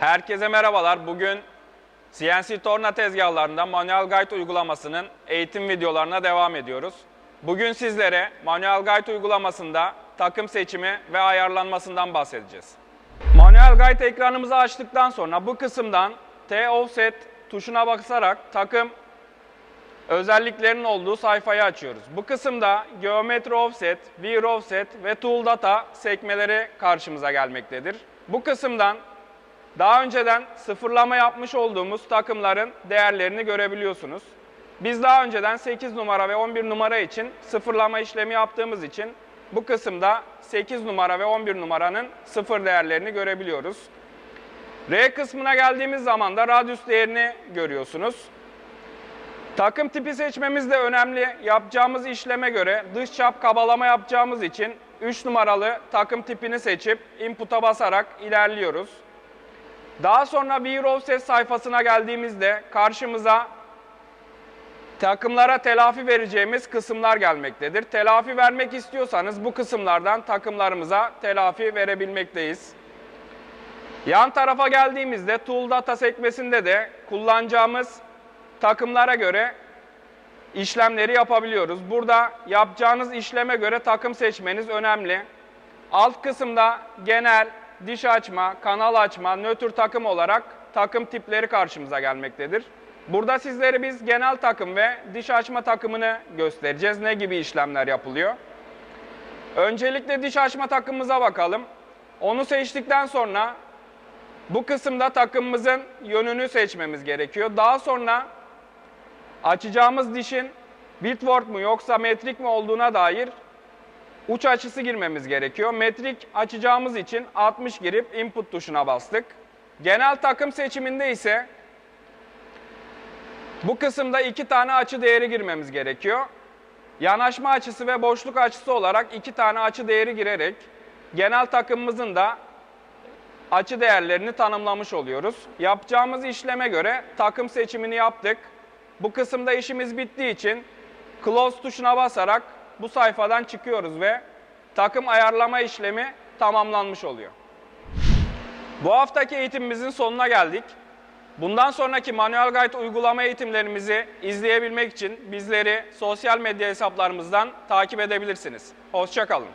Herkese merhabalar. Bugün CNC torna tezgahlarında manuel guide uygulamasının eğitim videolarına devam ediyoruz. Bugün sizlere manuel guide uygulamasında takım seçimi ve ayarlanmasından bahsedeceğiz. Manuel guide ekranımızı açtıktan sonra bu kısımdan T offset tuşuna basarak takım özelliklerinin olduğu sayfayı açıyoruz. Bu kısımda geometri offset, wear offset ve tool data sekmeleri karşımıza gelmektedir. Bu kısımdan daha önceden sıfırlama yapmış olduğumuz takımların değerlerini görebiliyorsunuz. Biz daha önceden 8 numara ve 11 numara için sıfırlama işlemi yaptığımız için bu kısımda 8 numara ve 11 numaranın sıfır değerlerini görebiliyoruz. R kısmına geldiğimiz zaman da radyus değerini görüyorsunuz. Takım tipi seçmemiz de önemli. Yapacağımız işleme göre dış çap kabalama yapacağımız için 3 numaralı takım tipini seçip input'a basarak ilerliyoruz. Daha sonra Wear Offset sayfasına geldiğimizde karşımıza takımlara telafi vereceğimiz kısımlar gelmektedir. Telafi vermek istiyorsanız bu kısımlardan takımlarımıza telafi verebilmekteyiz. Yan tarafa geldiğimizde Tool Data sekmesinde de kullanacağımız takımlara göre işlemleri yapabiliyoruz. Burada yapacağınız işleme göre takım seçmeniz önemli. Alt kısımda genel, diş açma, kanal açma, nötr takım olarak takım tipleri karşımıza gelmektedir. Burada sizlere biz genel takım ve diş açma takımını göstereceğiz. Ne gibi işlemler yapılıyor? Öncelikle diş açma takımımıza bakalım. Onu seçtikten sonra bu kısımda takımımızın yönünü seçmemiz gerekiyor. Daha sonra açacağımız dişin Whitworth mu yoksa metrik mi olduğuna dair uç açısı girmemiz gerekiyor. Metrik açacağımız için 60 girip input tuşuna bastık. Genel takım seçiminde ise bu kısımda iki tane açı değeri girmemiz gerekiyor. Yanaşma açısı ve boşluk açısı olarak iki tane açı değeri girerek genel takımımızın da açı değerlerini tanımlamış oluyoruz. Yapacağımız işleme göre takım seçimini yaptık. Bu kısımda işimiz bittiği için close tuşuna basarak bu sayfadan çıkıyoruz ve takım ayarlama işlemi tamamlanmış oluyor. Bu haftaki eğitimimizin sonuna geldik. Bundan sonraki Manuel Guide uygulama eğitimlerimizi izleyebilmek için bizleri sosyal medya hesaplarımızdan takip edebilirsiniz. Hoşçakalın.